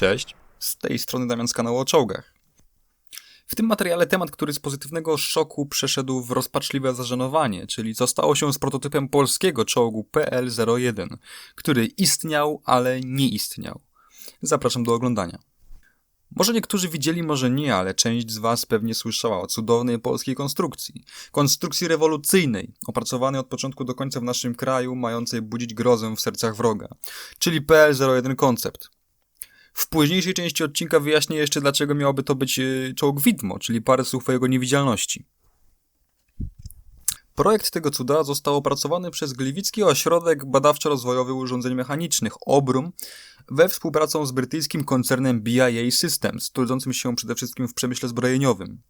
Cześć, z tej strony Damian z kanału o czołgach. W tym materiale temat, który z pozytywnego szoku przeszedł w rozpaczliwe zażenowanie, czyli co stało się z prototypem polskiego czołgu PL-01, który istniał, ale nie istniał. Zapraszam do oglądania. Może niektórzy widzieli, może nie, ale część z Was pewnie słyszała o cudownej polskiej konstrukcji. Konstrukcji rewolucyjnej, opracowanej od początku do końca w naszym kraju, mającej budzić grozę w sercach wroga. Czyli PL-01 Koncept. W późniejszej części odcinka wyjaśnię jeszcze, dlaczego miałoby to być e, czołg widmo, czyli parę słów o jego niewidzialności. Projekt tego cuda został opracowany przez Gliwicki Ośrodek Badawczo-Rozwojowy Urządzeń Mechanicznych OBRUM we współpracą z brytyjskim koncernem BIA Systems, trudzącym się przede wszystkim w przemyśle zbrojeniowym.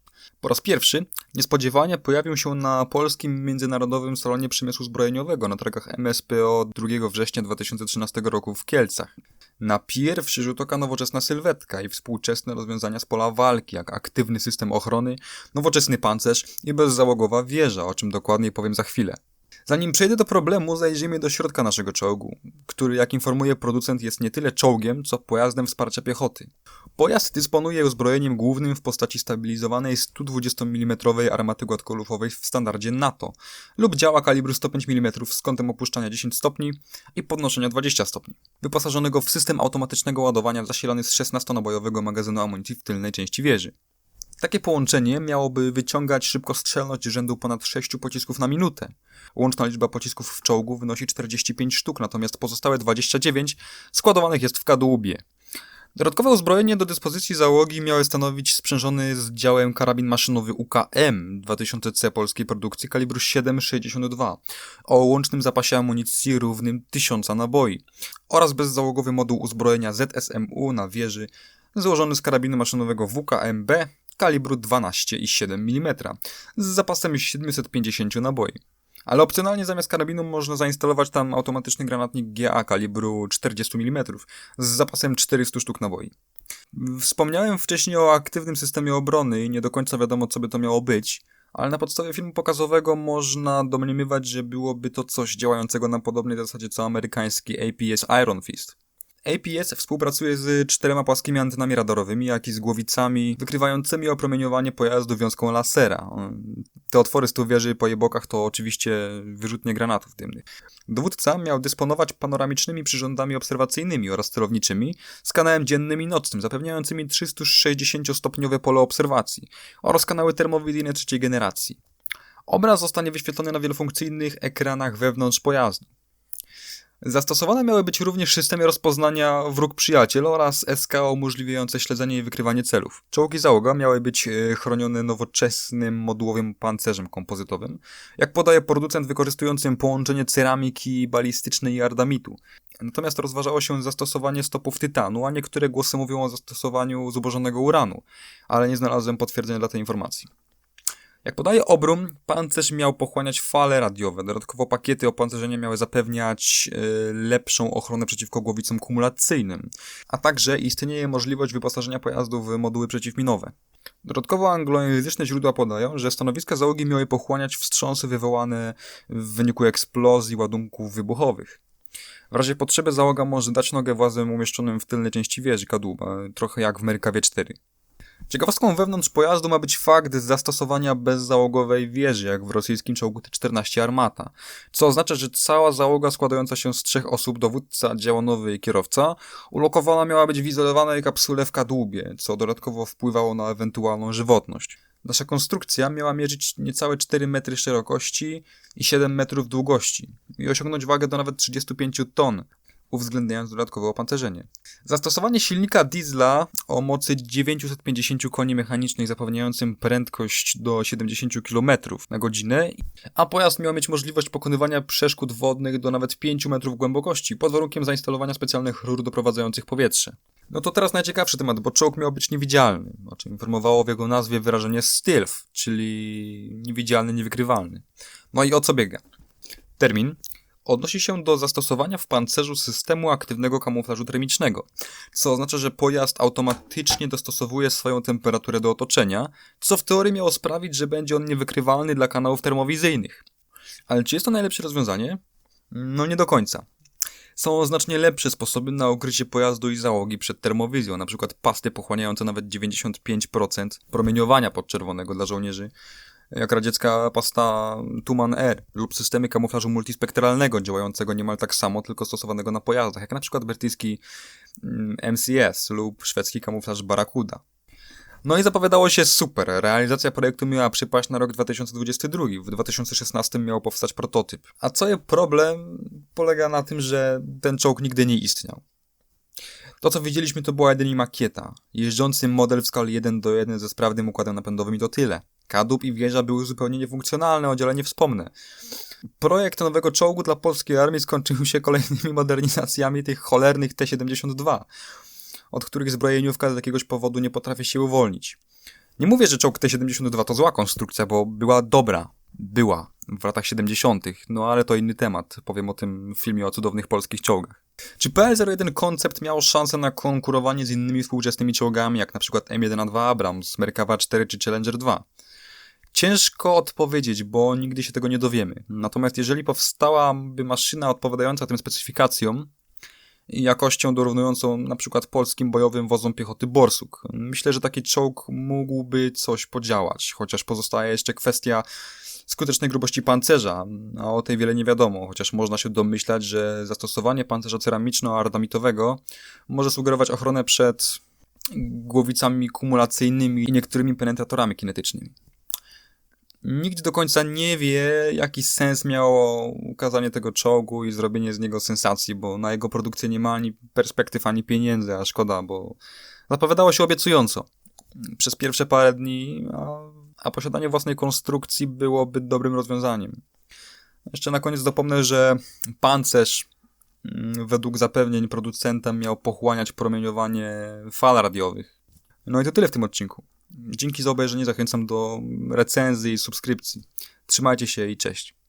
Po raz pierwszy niespodziewanie pojawił się na polskim Międzynarodowym Salonie Przemysłu Zbrojeniowego na targach MSPO 2 września 2013 roku w Kielcach. Na pierwszy rzut oka nowoczesna sylwetka i współczesne rozwiązania z pola walki, jak aktywny system ochrony, nowoczesny pancerz i bezzałogowa wieża, o czym dokładniej powiem za chwilę. Zanim przejdę do problemu, zajrzyjmy do środka naszego czołgu, który, jak informuje producent, jest nie tyle czołgiem, co pojazdem wsparcia piechoty. Pojazd dysponuje uzbrojeniem głównym w postaci stabilizowanej 120 mm armaty gładkolufowej w standardzie NATO lub działa kalibru 105 mm z kątem opuszczania 10 stopni i podnoszenia 20 stopni. Wyposażonego w system automatycznego ładowania zasilany z 16-nabojowego magazynu amunicji w tylnej części wieży. Takie połączenie miałoby wyciągać szybkostrzelność rzędu ponad 6 pocisków na minutę. Łączna liczba pocisków w czołgu wynosi 45 sztuk, natomiast pozostałe 29 składowanych jest w kadłubie. Dodatkowe uzbrojenie do dyspozycji załogi miały stanowić sprzężony z działem karabin maszynowy UKM 2000C polskiej produkcji kalibru 7,62 o łącznym zapasie amunicji równym 1000 naboi oraz bezzałogowy moduł uzbrojenia ZSMU na wieży złożony z karabinu maszynowego WKMB kalibru 12,7 mm z zapasem 750 naboi. Ale opcjonalnie zamiast karabinu można zainstalować tam automatyczny granatnik GA kalibru 40 mm z zapasem 400 sztuk naboi. Wspomniałem wcześniej o aktywnym systemie obrony i nie do końca wiadomo co by to miało być, ale na podstawie filmu pokazowego można domniemywać, że byłoby to coś działającego na podobnej zasadzie co amerykański APS Iron Fist. APS współpracuje z czterema płaskimi antenami radarowymi, jak i z głowicami wykrywającymi opromieniowanie pojazdu wiązką lasera. Te otwory z tyłu wieży po jej bokach to oczywiście wyrzutnie granatów dymnych. Dowódca miał dysponować panoramicznymi przyrządami obserwacyjnymi oraz celowniczymi z kanałem dziennym i nocnym, zapewniającymi 360-stopniowe pole obserwacji oraz kanały termowizyjne trzeciej generacji. Obraz zostanie wyświetlony na wielofunkcyjnych ekranach wewnątrz pojazdu. Zastosowane miały być również systemy rozpoznania wróg przyjaciel oraz SK umożliwiające śledzenie i wykrywanie celów. Czołgi załoga miały być e, chronione nowoczesnym modułowym pancerzem kompozytowym, jak podaje producent wykorzystującym połączenie ceramiki balistycznej i ardamitu. Natomiast rozważało się zastosowanie stopów tytanu, a niektóre głosy mówią o zastosowaniu zubożonego uranu, ale nie znalazłem potwierdzenia dla tej informacji. Jak podaje Obrum, pancerz miał pochłaniać fale radiowe. Dodatkowo pakiety opancerzenia miały zapewniać yy, lepszą ochronę przeciwko głowicom kumulacyjnym, a także istnieje możliwość wyposażenia pojazdu w moduły przeciwminowe. Dodatkowo anglojęzyczne źródła podają, że stanowiska załogi miały pochłaniać wstrząsy wywołane w wyniku eksplozji ładunków wybuchowych. W razie potrzeby załoga może dać nogę włazem umieszczonym w tylnej części wieży kadłuba, trochę jak w Merkawie 4. Ciekawostką wewnątrz pojazdu ma być fakt zastosowania bezzałogowej wieży, jak w rosyjskim czołgu T-14 Armata, co oznacza, że cała załoga składająca się z trzech osób, dowódca, działonowy i kierowca, ulokowana miała być w izolowanej kapsule w kadłubie, co dodatkowo wpływało na ewentualną żywotność. Nasza konstrukcja miała mierzyć niecałe 4 metry szerokości i 7 metrów długości i osiągnąć wagę do nawet 35 ton, uwzględniając dodatkowe opancerzenie. Zastosowanie silnika diesla o mocy 950 koni mechanicznych zapewniającym prędkość do 70 km na godzinę, a pojazd miał mieć możliwość pokonywania przeszkód wodnych do nawet 5 metrów głębokości pod warunkiem zainstalowania specjalnych rur doprowadzających powietrze. No to teraz najciekawszy temat, bo czołg miał być niewidzialny, o czym informowało w jego nazwie wyrażenie stealth, czyli niewidzialny, niewykrywalny. No i o co biega? Termin odnosi się do zastosowania w pancerzu systemu aktywnego kamuflażu termicznego, co oznacza, że pojazd automatycznie dostosowuje swoją temperaturę do otoczenia, co w teorii miało sprawić, że będzie on niewykrywalny dla kanałów termowizyjnych. Ale czy jest to najlepsze rozwiązanie? No nie do końca. Są znacznie lepsze sposoby na ukrycie pojazdu i załogi przed termowizją, np. pasty pochłaniające nawet 95% promieniowania podczerwonego dla żołnierzy, jak radziecka pasta Tuman Air lub systemy kamuflażu multispektralnego działającego niemal tak samo, tylko stosowanego na pojazdach, jak na przykład brytyjski MCS mm, lub szwedzki kamuflaż Barracuda. No i zapowiadało się super. Realizacja projektu miała przypaść na rok 2022. W 2016 miał powstać prototyp. A co jest problem, polega na tym, że ten czołg nigdy nie istniał. To, co widzieliśmy, to była jedynie makieta. Jeżdżący model w skali 1 do 1 ze sprawnym układem napędowym i to tyle. Kadłub i wieża były zupełnie niefunkcjonalne, o dziele nie wspomnę. Projekt nowego czołgu dla polskiej armii skończył się kolejnymi modernizacjami tych cholernych T-72 od których zbrojeniówka z jakiegoś powodu nie potrafi się uwolnić. Nie mówię, że czołg T-72 to zła konstrukcja, bo była dobra. Była w latach 70., no ale to inny temat. Powiem o tym w filmie o cudownych polskich czołgach. Czy PL-01 koncept miał szansę na konkurowanie z innymi współczesnymi czołgami, jak na przykład M1A2 Abrams, Merkawa 4 czy Challenger 2? Ciężko odpowiedzieć, bo nigdy się tego nie dowiemy. Natomiast jeżeli powstałaby maszyna odpowiadająca tym specyfikacjom, jakością dorównującą na przykład polskim bojowym wozom piechoty Borsuk. Myślę, że taki czołg mógłby coś podziałać, chociaż pozostaje jeszcze kwestia skutecznej grubości pancerza, a o tej wiele nie wiadomo, chociaż można się domyślać, że zastosowanie pancerza ceramiczno-ardamitowego może sugerować ochronę przed głowicami kumulacyjnymi i niektórymi penetratorami kinetycznymi. Nikt do końca nie wie, jaki sens miało ukazanie tego czołgu i zrobienie z niego sensacji, bo na jego produkcję nie ma ani perspektyw, ani pieniędzy, a szkoda, bo zapowiadało się obiecująco przez pierwsze parę dni, a, a posiadanie własnej konstrukcji byłoby dobrym rozwiązaniem. Jeszcze na koniec dopomnę, że pancerz mm, według zapewnień producenta miał pochłaniać promieniowanie fal radiowych. No i to tyle w tym odcinku. Dzięki za obejrzenie, zachęcam do recenzji i subskrypcji. Trzymajcie się i cześć.